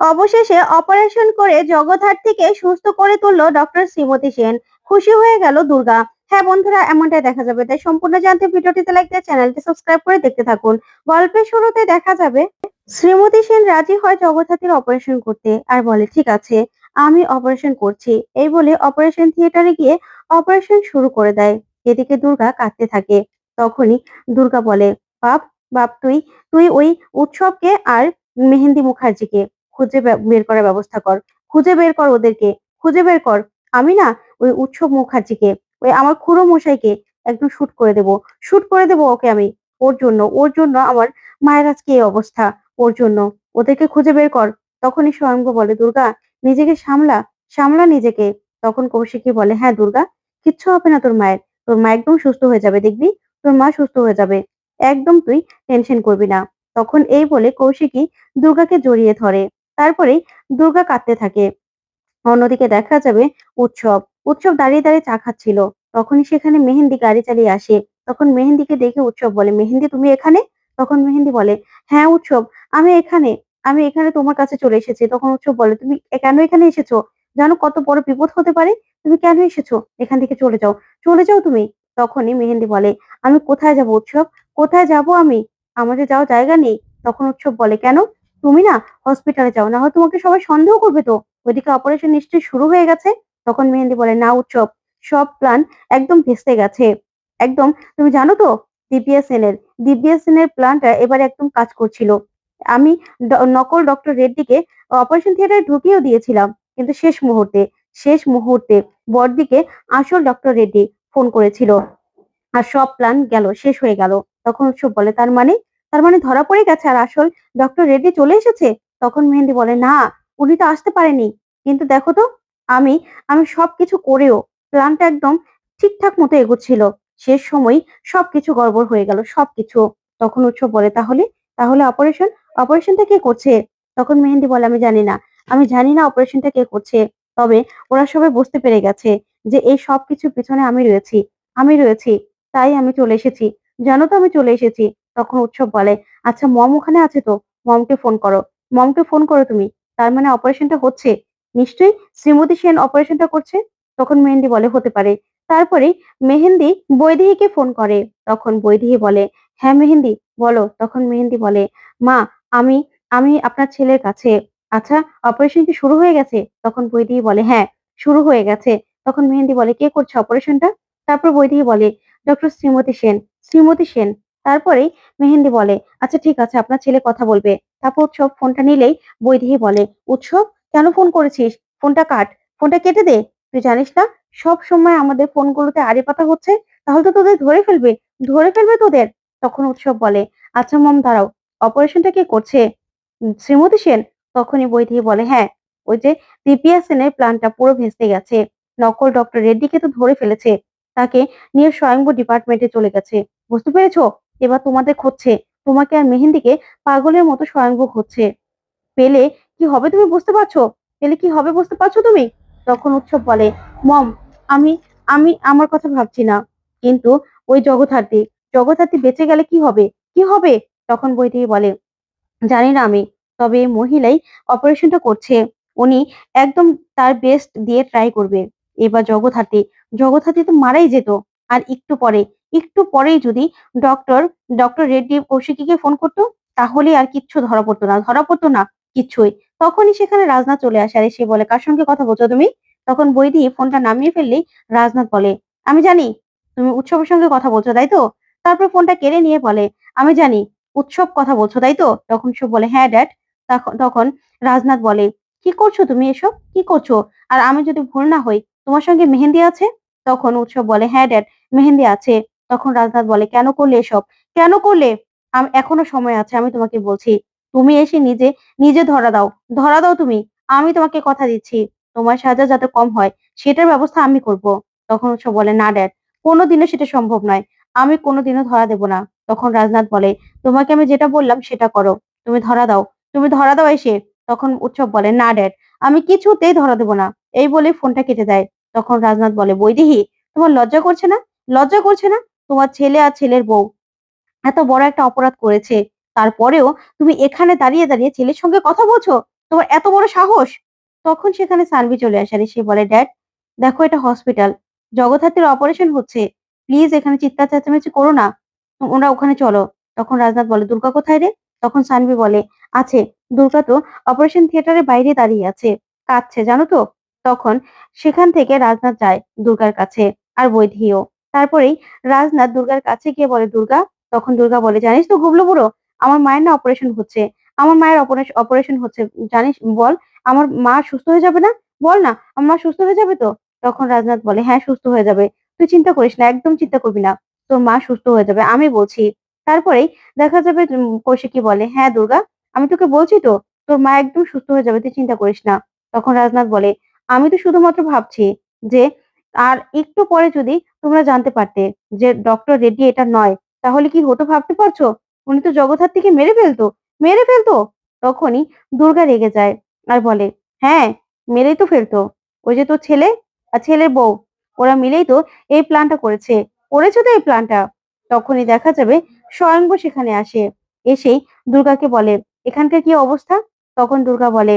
অবশেষে অপারেশন করে থেকে সুস্থ করে তুললো ডক্টর শ্রীমতী সেন। খুশি হয়ে গেল দুর্গা। হ্যাঁ বন্ধুরা, এমনটাই দেখা যাবে। তাই সম্পূর্ণ জানতে ভিডিওটিতে লাইক দিয়ে চ্যানেলটি সাবস্ক্রাইব করে দেখতে থাকুন। গল্পের শুরুতে দেখা যাবে, শ্রীমতী সেন রাজি হয় জগৎহাতির অপারেশন করতে। আর বলে, ঠিক আছে, আমি অপারেশন করছি। এই বলে অপারেশন থিয়েটারে গিয়ে অপারেশন শুরু করে দেয়। এদিকে দুর্গা কাঁদতে থাকে। তখনই দুর্গা বলে, বাপ বাপ, তুই তুই ওই উৎসবকে আর মেহেন্দি মুখার্জিকে খুঁজে বের করার ব্যবস্থা কর। খুঁজে বের কর ওদেরকে। খুঁজে বের কর। আমি না ওই উৎসব মুখার্জিকে, ওই আমার খুড়ো মশাইকে একদম শুট করে দেব। শুট করে দেব ওকে আমি, ওর জন্য। ওর জন্য আমার মায়ের আজকে এই অবস্থা, ওর জন্য। ওদেরকে খুঁজে বের কর। তখনই স্বয়ংভ বলে, দুর্গা, নিজেকে সামলা। সামলা নিজেকে। তখন কৌশিকী বলে হ্যাঁ দুর্গা, কিচ্ছু হবে না তোর মায়ের। তোর মা একদম সুস্থ হয়ে যাবে, দেখবি? তোর মা সুস্থ হয়ে যাবে। একদম তুই টেনশন করবি না। তখন এই বলে কৌশিকী দুর্গাকে জড়িয়ে ধরে। তারপরেই দুর্গা কাঁদতে থাকে। অন্যদিকে দেখা যাবে উৎসব। উৎসব দাঁড়িয়ে দাঁড়িয়ে চা খাচ্ছিল। তখনই সেখানে মেহেন্দি গাড়ি চালিয়ে আসে। তখন মেহেন্দিকে দেখে উৎসব বলে, মেহেন্দি, তুমি এখানে? তখন মেহেন্দি বলে হ্যাঁ উৎসব, আমি এখানে আমি এখানে তোমার কাছে চলে এসেছি। তখন উৎসব বলে, তুমি কেন এখানে এসেছ? জানো কত বড় বিপদ হতে পারে? তুমি কেন এসেছ? এখান থেকে চলে যাও চলে যাও তুমি? তখনই মেহেন্দি বলে, আমি কোথায় যাব উৎসব? কোথায় যাব আমি? আমাদের যাওয়ার জায়গা নেই? তখন উৎসব বলে, কেন? তুমি না হসপিটালে যাও, না হয় তোমাকে সবাই সন্দেহ করবে তো। ওইদিকে অপারেশন নিশ্চয়ই শুরু হয়ে গেছে। তখন মেহেন্দি বলে না উৎসব, সব প্ল্যান একদম ভেস্তে গেছে। একদম, তুমি জানো তো দিব্যা সেনের দিব্যা সেনের প্ল্যানটা এবারে একদম কাজ করছিল। আমি নকল ডক্টর রেড্ডিকে অপারেশন থিয়েটারে ঢুকিয়েও দিয়েছিলাম, কিন্তু শেষ মুহূর্তে শেষ মুহূর্তে বড়দিকে আসল ডক্টর রেড্ডি ফোন করেছিল। আর সব প্ল্যান গেল, শেষ হয়ে গেল। তখন উৎসব বলে, তার মানে তার মানে ধরা পড়ে গেছে আর আসল ডক্টর রেড্ডি চলে এসেছে? তখন মেহেন্দি বলে, না, উনি তো আসতে পারেনি। কিন্তু দেখো তো, আমি আমি সবকিছু করেও প্ল্যানটা একদম ঠিকঠাক মতো এগোচ্ছিল। শেষ সময় সবকিছু গড়বড় হয়ে গেল, সবকিছু। তখন উৎসব বলে, তাহলে তাহলে অপারেশন অপারেশনটা কে করছে? তখন মেহেন্দি বলে, আমি জানি না। আমি জানি না অপারেশনটা কে করছে, তবে ওরা সবাই বুঝতে পেরে গেছে যে এই সবকিছুর পিছনে আমি রয়েছি আমি রয়েছি, তাই আমি চলে এসেছি। জানো তো আমি চলে এসেছি। তখন উৎসব বলে আচ্ছা মম ওখানে আছে তো? মমকে ফোন করো। মমকে ফোন করো তুমি। তার মানে অপারেশনটা হচ্ছে? নিশ্চয়ই শ্রীমতী সেন অপারেশনটা করছে? তখন মেহেন্দি বলে, হতে পারে। তারপরে মেহেন্দি বৈদেহীকে ফোন করে। তখন বৈদেহী বলে হ্যাঁ মেহেন্দি, বলো। তখন মেহেন্দি বলে, মা, আমি আমি আপনার ছেলের কাছে। আচ্ছা অপারেশন কি শুরু হয়ে গেছে? তখন বৈদেহী বলে হ্যাঁ শুরু হয়ে গেছে। তখন মেহেন্দি বলে, কে করছে অপারেশনটা তারপর বৈদেহী বলে, ডক্টর শ্রীমতী সেন শ্রীমতী সেন। তারপরেই মেহেন্দি বলে আচ্ছা ঠিক আছে, আপনার ছেলে কথা বলবে। তারপর উৎসব ফোনটা নিলেই বৈদেহী বলে, উৎসব, কেন ফোন করেছিস? ফোনটা কাট, ফোনটা কেটে দে। তুই জানিস না, সব সময় আমাদের ফোনগুলোতে আড়ে পাতা হচ্ছে, তাহলে তো তোদের ধরে ফেলবে ধরে ফেলবে তোদের। তখন উৎসব বলে আচ্ছা মম, দাঁড়াও, অপারেশনটা কে করছে? শ্রীমতী সেন তখনই বৈদেহী বলে হ্যাঁ ওই যে দিপিয়া সেনের প্ল্যানটা পুরো ভেস্তে গেছে। নকল ডক্টর রেড্ডিকে তো ধরে ফেলেছে, তাকে নিয়ে স্বয়ংভূ ডিপার্টমেন্টে চলে গেছে। বুঝতে পেরেছ? এবার তোমাদের খুঁজছে। তোমাকে আর মেহেন্দিকে পাগলের মতো স্বয়ংভোগ হচ্ছে। পেলে কি হবে তুমি বুঝতে পারছ? পেলে কি হবে বুঝতে পারছ তুমি? তখন উৎসব বলে, মম, আমি আমি আমার কথা ভাবছি না। কিন্তু ওই জগৎহাতি জগৎহাতি বেঁচে গেলে কি হবে? কি হবে? তখন বইটি বলে, জানি না আমি, তবে মহিলাই অপারেশনটা করছে। উনি একদম তার বেস্ট দিয়ে ট্রাই করবে। এবার জগৎহাতি জগৎহাতি তো মারাই যেত। আর একটু পরে, একটু পরেই যদি ডক্টর ডক্টর রেড্ডি কৌশিকীকে ফোন করতো, তাহলে আর কিচ্ছু ধরা পড়তো না। ধরা পড়তো না কিচ্ছুই তখনই সেখানে রাজনাথ চলে আসে আর সে বলে, কার সঙ্গে কথা বলছো তুমি? তখন বই দিয়ে ফোনটা নামিয়ে ফেললেই রাজনাথ বলে, আমি জানি তুমি উৎসবের সঙ্গে কথা বলছো, তাই তো? তারপর ফোনটা কেড়ে নিয়ে বলে, আমি জানি উৎসব কথা বলছো, তাই তো? তখন সে বলে হ্যাঁ ড্যাড তখন রাজনাথ বলে, কি করছ তুমি এসব? কি করছ? আর আমি যদি ভুল না হই, তোমার সঙ্গে মেহেন্দি আছে? তখন উৎসব বলে হ্যাঁ ড্যাড, মেহেন্দি আছে। তখন রাজনাথ বলে, কেন করলে এসব? কেন করলে? এখনও সময় আছে, আমি তোমাকে বলছি। তুমি এসে নিজে নিজে ধরা দাও। ধরা দাও তুমি। আমি তোমাকে কথা দিচ্ছি। তোমার সাজা যাতে কম হয়, সেটার ব্যবস্থা আমি করব। তখন উৎসব বলে, না ড্যাড, কোনোদিনও সেটা সম্ভব নয়। আমি কোনোদিনও ধরা দেব না। তখন রাজনাথ বলে, তোমাকে আমি যেটা বললাম সেটা করো। তুমি ধরা দাও। তুমি ধরা দাও এসে? তখন উৎসব বলে, না ড্যাড, আমি কিছুতেই ধরা দেবো না। এই বলে ফোনটা কেটে দেয়। তখন রাজনাথ বলে বৈদেহী তোমার লজ্জা করছে না? লজ্জা করছে না? তোমার ছেলে আর ছেলের বউ। এত বড় একটা অপরাধ করেছে। তারপরেও তুমি এখানে দাঁড়িয়ে দাঁড়িয়ে ছেলের সঙ্গে কথা বলছো? তোমার এত বড় সাহস? তখন সেখানে সানভি চলে আসে আর সে বলে, ড্যাড, দেখো এটা হসপিটাল। জগদ্ধাত্রীর অপারেশন হচ্ছে। প্লিজ এখানে চিৎকার চেঁচামেচি করো না। ওরা ওখানে চলো। তখন রাজনাথ বলে, দুর্গা কোথায় রে? তখন সানভি বলে, আছে। দুর্গা তো অপারেশন থিয়েটারের বাইরে দাঁড়িয়ে আছে। কাঁদছে, জানো তো? তখন সেখান থেকে রাজনাথ যায় দুর্গার কাছে আর বৈধিও তারপরেই রাজনাথ দুর্গার কাছে গিয়ে বলে, দুর্গা, তখন দুর্গা বলে, জানিস তো গুবলু বুড়ো, আমার মায়ের না অপারেশন হচ্ছে। আমার মায়ের অপারেশন হচ্ছে, জানিস, বল, আমার মা সুস্থ হয়ে যাবে না? বল না, আমার মা সুস্থ হয়ে যাবে তো? তখন রাজনাথ বলে হ্যাঁ সুস্থ হয়ে যাবে। তুই চিন্তা করিস না, একদম চিন্তা করবি না। তোর মা সুস্থ হয়ে যাবে, আমি বলছি। তারপরেই দেখা যাবে কৌশিকী বলে হ্যাঁ দুর্গা, আমি তোকে বলছি তো, তোর মা একদম সুস্থ হয়ে যাবে, তুই চিন্তা করিস না। তখন রাজনাথ বলে আমি তো শুধুমাত্র ভাবছি যে, আর একটু পরে যদি তোমরা জানতে পারতে যে ডক্টর রেড্ডি এটা নয়, তাহলে কি হতো ভাবতে পারছ? উনি তো থেকে মেরে ফেলতো মেরে ফেলতো? তখনই দুর্গা রেগে যায় আর বলে হ্যাঁ মেরেই তো ফেলতো। ওই যে তোর ছেলে আর ছেলের বউ, ওরা মিলেই তো এই প্ল্যানটা করেছে। করেছে তো এই প্ল্যানটা তখনই দেখা যাবে স্বয়ংব সেখানে আসে। এসেই দুর্গাকে বলে, এখানকার কি অবস্থা? তখন দুর্গা বলে,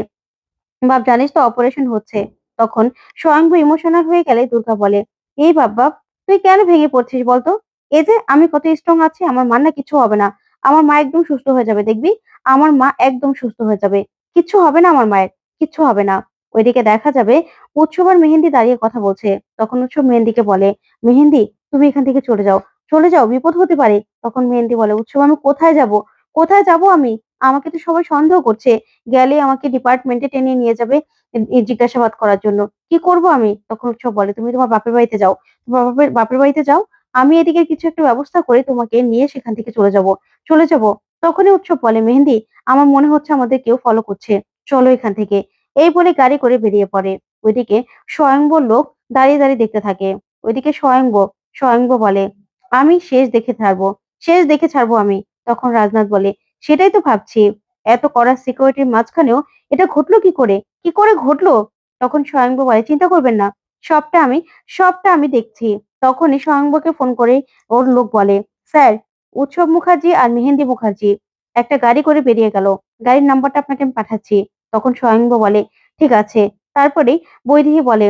বাপ জানিস তো অপারেশন হচ্ছে। তখন স্বয়ংভ ইমোশনাল হয়ে গেলে দুর্গা বলে, এই বাপ তুই কেন ভেঙে পড়ছিস বলতো? এই যে আমি কত স্ট্রং আছি, আমার মার না কিছু হবে না। আমার মা একদম সুস্থ হয়ে যাবে, দেখবি? আমার মা একদম সুস্থ হয়ে যাবে। কিচ্ছু হবে না আমার মায়ের কিচ্ছু হবে না। ওইদিকে দেখা যাবে উৎসব আর মেহেন্দি দাঁড়িয়ে কথা বলছে। তখন উৎসব মেহেন্দিকে বলে, মেহেন্দি, তুমি এখান থেকে চলে যাও। চলে যাও? বিপদ হতে পারে। তখন মেহেন্দি বলে, উৎসব, আমি কোথায় যাব? কোথায় যাব আমি? আমাকে তো সবাই সন্দেহ করছে, গেলে আমাকে ডিপার্টমেন্টে টেনে নিয়ে যাবে জিজ্ঞাসাবাদ করার জন্য। কি করব আমি? তখন উৎসব বলে, তুমি তোমার বাপের বাড়িতে যাও। তোমার বাপের বাপের বাড়িতে যাও। আমি এদিকে কিছু একটা ব্যবস্থা করে তোমাকে নিয়ে সেখান থেকে চলে যাব। চলে যাব। তখনই উৎসব বলে, মেহেন্দি, আমার মনে হচ্ছে আমাদের কেউ ফলো করছে। চলো এখান থেকে। এই বলে গাড়ি করে বেরিয়ে পড়ে। ওইদিকে স্বয়ংব লোক দাঁড়িয়ে দাঁড়িয়ে দেখতে থাকে। ওইদিকে স্বয়ংব স্বয়ংব বলে, আমি শেষ দেখে ছাড়বো, শেষ দেখে ছাড়বো আমি। তখন রাজনাথ বলে সেটাই তো ভাবছি। এত কড়া সিকিউরিটির মাঝখানেও এটা ঘটলো কি করে? কি করে ঘটলো? তখন স্বয়ংব বলে চিন্তা করবেন না। সবটা আমি সবটা আমি দেখছি। তখনই স্বয়ংবকে ফোন করে ওর লোক বলে, স্যার, উৎসব মুখার্জি আর মেহেন্দি মুখার্জি, একটা গাড়ি করে বেরিয়ে গেল। গাড়ির নাম্বারটা আপনাকে আমি পাঠাচ্ছি। তখন স্বয়ংব বলে, ঠিক আছে। তারপরে বৈদেহী বলে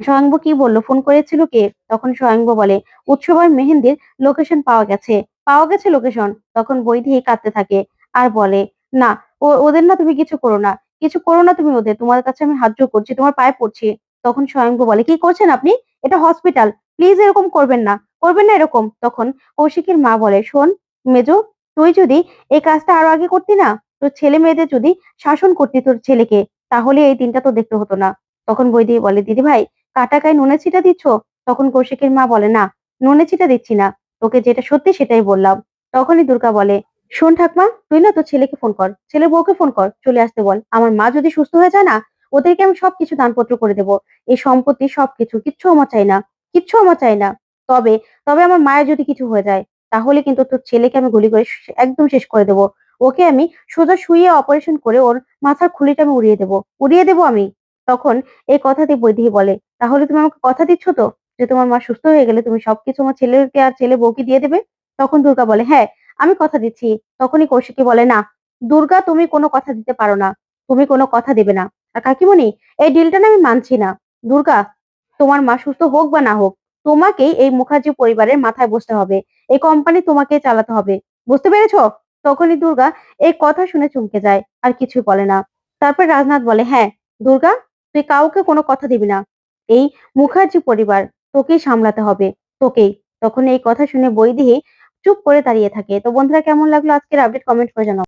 স্বয়ংব কি বলল? ফোন করেছিল কে? তখন স্বয়ংব বলে, উৎসব আর মেহেন্দির লোকেশন পাওয়া গেছে। পাওয়া গেছে লোকেশন তখন বৈদেহী কাঁদতে থাকে আর বলে, না, ও, ওদের না তুমি কিছু করো না, কিছু করো না তুমি ওদের, তোমার কাছে আমি হাত করছি, তোমার পায়ে পড়ছি। তখন স্বয়ংব বলে, কি করছেন আপনি? এটা হসপিটাল প্লিজ এরকম করবেন না। করবেন না এরকম? তখন কৌশিকের মা বলে, শোন মেজো, তুই যদি এই কাজটা আরও আগে করতি না, তোর ছেলে মেয়েদের যদি শাসন করতি তোর ছেলেকে, তাহলে এই দিনটা তো দেখতে হতো না। তখন বৈদি বলে দিদি ভাই কাটা গায়ে নুনে ছিটা দিচ্ছ? তখন কৌশিকের মা বলে, না নুনে ছিটা দিচ্ছি না। তোকে যেটা সত্যি সেটাই বললাম। তখনই দুর্গা বলে, শোন ঠাকমা, তুই না তোর ছেলেকে ফোন কর, ছেলে বউকে ফোন কর, চলে আসতে বল। আমার মা যদি সুস্থ হয়ে যায় না, ওদেরকে আমি সবকিছু দানপত্র করে দেবো। এই সম্পত্তি সবকিছু, কিচ্ছু আমার চাই না, কিচ্ছু আমার চাই না। তবে তবে আমার মায়ের যদি কিছু হয়ে যায়, তাহলে কিন্তু তোর ছেলেকে আমি গুলি করে একদম শেষ করে দেবো। ওকে আমি সোজা শুয়ে অপারেশন করে ওর মাথার খুলিটা আমি উড়িয়ে দেবো উড়িয়ে দেবো আমি। তখন এই কথাটি বৈদেহী বলে, তাহলে তুমি আমাকে কথা দিচ্ছ তো? যে তোমার মা সুস্থ হয়ে গেলে তুমি সবকিছু আমার ছেলেকে আর ছেলে বউকে দিয়ে দেবে, তখন দুর্গা বলে হ্যাঁ আমি কথা দিচ্ছি। তখনই কৌশিকী বলে, না, দুর্গা তুমি কোনো কথা দিতে পারো না, তুমি কোনো কথা দেবে না। আর কাকিমণি, এই ডিলটা না আমি মানছি না। দুর্গা, তোমার মা সুস্থ হোক বা না হোক, তোমাকেই এই মুখার্জি পরিবারের মাথায় বসতে হবে, এই কোম্পানি তোমাকে চালাতে হবে। বুঝতে পেরেছ? তখনই দুর্গা এই কথা শুনে চমকে যায়, আর কিছু বলে না। তারপর রাজনাথ বলে হ্যাঁ দুর্গা, তুই কাউকে কোনো কথা দিবি না। এই মুখার্জি পরিবার তোকেই সামলাতে হবে, তোকেই। তখন এই কথা শুনে বৈদেহী চুপ করে দাঁড়িয়ে থাকে। তো বন্ধুরা, কেমন লাগল আজকের আপডেট কমেন্ট করে জানাও।